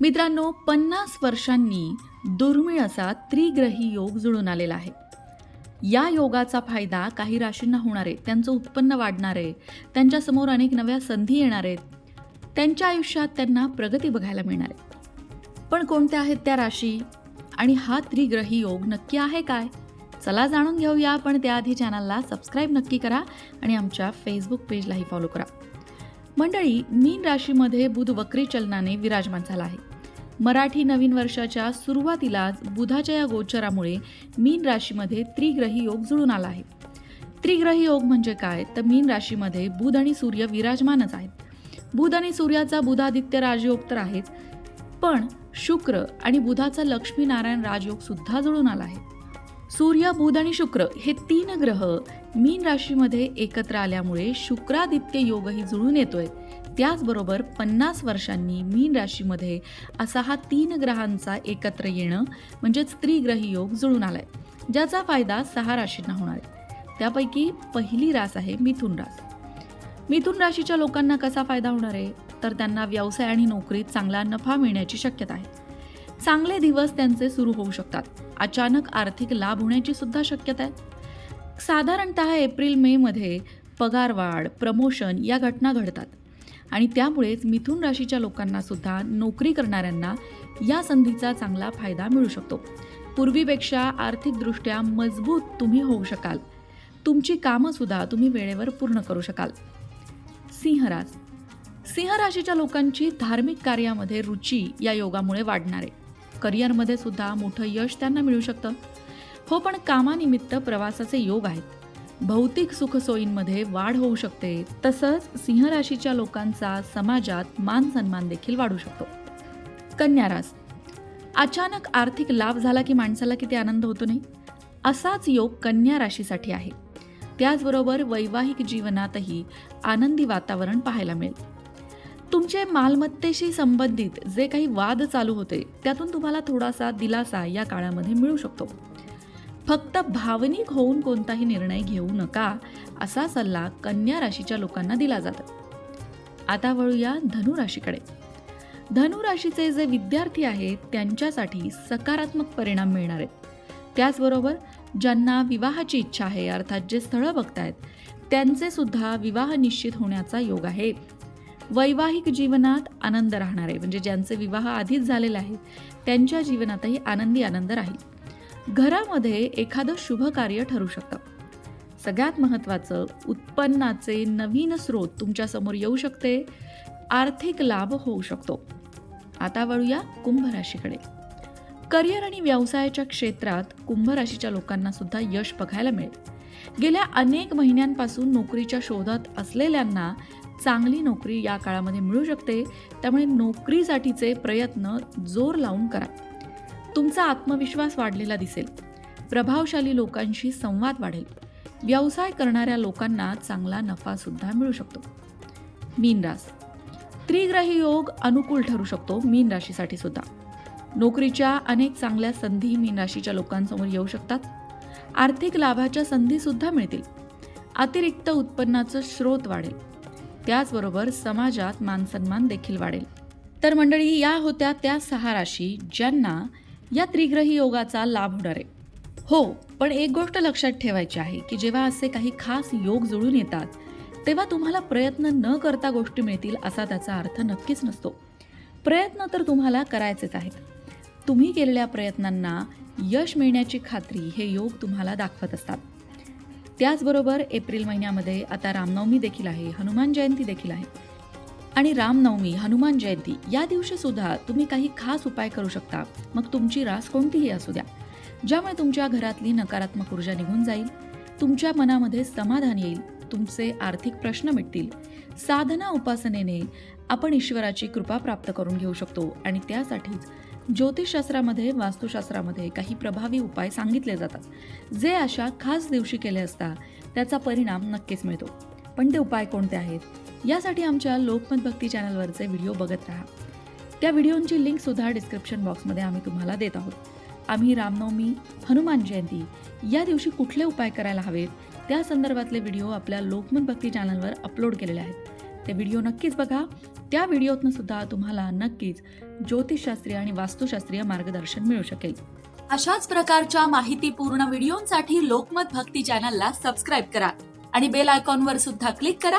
मित्रांनो पन्नास वर्षांनी दुर्मिळ असा त्रिग्रही योग जुळून आलेला आहे. या योगाचा फायदा काही राशींना होणार आहे त्यांचं उत्पन्न वाढणार आहे त्यांच्यासमोर अनेक नव्या संधी येणार आहेत त्यांच्या आयुष्यात त्यांना प्रगती बघायला मिळणार आहे. पण कोणत्या आहेत त्या राशी? आणि हा त्रिग्रही योग नक्की आहे काय? चला जाणून घेऊया पण त्याआधी चॅनलला सबस्क्राईब नक्की करा आणि आमच्या फेसबुक पेजलाही फॉलो करा. मंडळी मीन राशीमध्ये बुध वक्री चलनाने विराजमान झाला आहे. मराठी नवीन वर्षाच्या सुरुवातीलाच बुधाच्या या गोचरामुळे मीन राशीमध्ये त्रिग्रही योग जुळून आला आहे. त्रिग्रही योग म्हणजे काय? तर मीन राशीमध्ये बुध आणि सूर्य विराजमानच आहेत. बुध आणि सूर्याचा बुधादित्य राजयोग तर आहेच पण शुक्र आणि बुधाचा लक्ष्मीनारायण राजयोग सुद्धा जुळून आला आहे. सूर्य बुध आणि शुक्र हे तीन ग्रह मीन राशीमध्ये एकत्र आल्यामुळे शुक्रादित्य योगही जुळून येतोय. त्याचबरोबर पन्नास वर्षांनी मीन राशीमध्ये असा हा तीन ग्रहांचा एकत्र येणं म्हणजेच त्रिग्रही योग जुळून आलाय ज्याचा फायदा सहा राशींना होणार आहे. त्यापैकी पहिली रास आहे मिथुन रास. मिथुन राशीच्या लोकांना कसा फायदा होणार आहे? तर त्यांना व्यवसाय आणि नोकरीत चांगला नफा मिळण्याची शक्यता आहे. चांगले दिवस त्यांचे सुरू होऊ शकतात. अचानक आर्थिक लाभ होण्याची सुद्धा शक्यता आहे. साधारणत एप्रिल मे मध्ये पगारवाढ प्रमोशन या घटना घडतात. आणि त्यामुळेच मिथुन राशीच्या लोकांना सुद्धा नोकरी करणाऱ्यांना या संधीचा चांगला फायदा मिळू शकतो. पूर्वीपेक्षा आर्थिकदृष्ट्या मजबूत तुम्ही होऊ शकाल. तुमची कामंसुद्धा तुम्ही वेळेवर पूर्ण करू शकाल. सिंहराज. सिंह राशीच्या लोकांची धार्मिक कार्यामध्ये रुची या योगामुळे वाढणार. आहे करिअरमध्ये सुद्धा मोठं यश त्यांना मिळू शकतं. हो पण कामानिमित्त प्रवासाचे योग आहेत. भौतिक सुखसोयींमध्ये वाढ होऊ शकते. तसंच सिंह राशीच्या लोकांचा समाजात मान सन्मान देखील वाढू शकतो. कन्या रास अचानक आर्थिक लाभ झाला की माणसाला किती आनंद होतो नाही? असाच योग कन्या राशीसाठी आहे. त्याचबरोबर वैवाहिक जीवनातही आनंदी वातावरण पाहायला मिळेल. तुमचे मालमत्तेशी संबंधित जे काही वाद चालू होते त्यातून तुम्हाला थोडासा दिलासा या काळामध्ये मिळू शकतो. फक्त भावनिक होऊन कोणताही निर्णय घेऊ नका असा सल्ला कन्या राशीच्या लोकांना दिला जातो. आता वळूया धनु राशीकडे. धनु राशीचे जे विद्यार्थी आहेत त्यांच्यासाठी सकारात्मक परिणाम मिळणार आहेत. त्याचबरोबर ज्यांना विवाहाची इच्छा आहे अर्थात जे स्थळं बघतायत त्यांचे सुद्धा विवाह निश्चित होण्याचा योग आहे. वैवाहिक जीवनात आनंद राहणार आहे म्हणजे ज्यांचे विवाह आधीच झालेले आहेत त्यांच्या जीवनातही आनंदी आनंद राहील. घरामध्ये एखादं शुभ कार्य ठरू शकतं. सगळ्यात महत्त्वाचं उत्पन्नाचे नवीन स्रोत तुमच्यासमोर येऊ शकते. आर्थिक लाभ होऊ शकतो. आता वळूया कुंभ राशीकडे. करिअर आणि व्यवसायाच्या क्षेत्रात कुंभ राशीच्या लोकांना सुद्धा यश बघायला मिळेल. गेल्या अनेक महिन्यांपासून नोकरीच्या शोधात असलेल्यांना चांगली नोकरी या काळामध्ये मिळू शकते. त्यामुळे नोकरीसाठीचे प्रयत्न जोर लावून करा. तुमचा आत्मविश्वास वाढलेला दिसेल. प्रभावशाली लोकांशी संवाद वाढेल. व्यवसाय करणाऱ्या लोकांना चांगला नफा सुद्धा मिळू शकतो. मीन रास त्रिग्रही योग अनुकूल ठरू शकतो मीन राशीसाठी सुद्धा. नोकरीच्या अनेक चांगल्या संधी मीन राशीच्या लोकांसमोर येऊ शकतात. आर्थिक लाभाच्या संधी सुद्धा मिळतील. अतिरिक्त उत्पन्नाचं स्रोत वाढेल. त्याचबरोबर समाजात मानसन्मान देखील वाढेल. तर मंडळी या होत्या त्या सहा राशी ज्यांना या त्रिग्रही योगाचा लाभ होणार आहे. हो पण एक गोष्ट लक्षात ठेवायची आहे की जेव्हा असे काही खास योग जुळून येतात तेव्हा तुम्हाला प्रयत्न न करता गोष्टी मिळतील असा त्याचा अर्थ नक्कीच नसतो. प्रयत्न तर तुम्हाला करायचेच आहेत. तुम्ही केलेल्या प्रयत्नांना यश मिळण्याची खात्री हे योग तुम्हाला दाखवत असतात. त्याचबरोबर एप्रिल महिन्यामध्ये आता रामनवमी देखील आहे हनुमान जयंती देखील आहे. आणि रामनवमी हनुमान जयंती या दिवशी सुद्धा तुम्ही काही खास उपाय करू शकता. मग तुमची रास कोणतीही असू द्या. ज्यामुळे तुमच्या घरातली नकारात्मक ऊर्जा निघून जाईल. तुमच्या मनामध्ये समाधान येईल. तुमचे आर्थिक प्रश्न मिटतील. साधना उपासनेने आपण ईश्वराची कृपा प्राप्त करून घेऊ शकतो. आणि त्यासाठीच ज्योतिषशास्त्रामध्ये वास्तुशास्त्रामध्ये काही प्रभावी उपाय सांगितले जातात. जे अशा खास दिवशी केले असता त्याचा परिणाम नक्कीच मिळतो. पण ते उपाय कोणते आहेत? यासाठी आमच्या लोकमत भक्ती चॅनलवरचे व्हिडिओ बघत राहा. त्या व्हिडिओंची लिंकसुद्धा डिस्क्रिप्शन बॉक्समध्ये आम्ही तुम्हाला देत आहोत. आम्ही रामनवमी हनुमान जयंती या दिवशी कुठले उपाय करायला हवेत त्या संदर्भातले व्हिडिओ आपल्या लोकमत भक्ती चॅनलवर अपलोड केलेले आहेत. ते व्हिडिओ नक्कीच बघा. त्या व्हिडिओतनं सुद्धा तुम्हाला नक्कीच ज्योतिषशास्त्रीय आणि वास्तुशास्त्रीय मार्गदर्शन मिळू शकेल. अशाच प्रकारच्या माहितीपूर्ण व्हिडिओंसाठी लोकमत भक्ती चॅनलला सबस्क्राईब करा आणि बेल आयकॉनवर सुद्धा क्लिक करा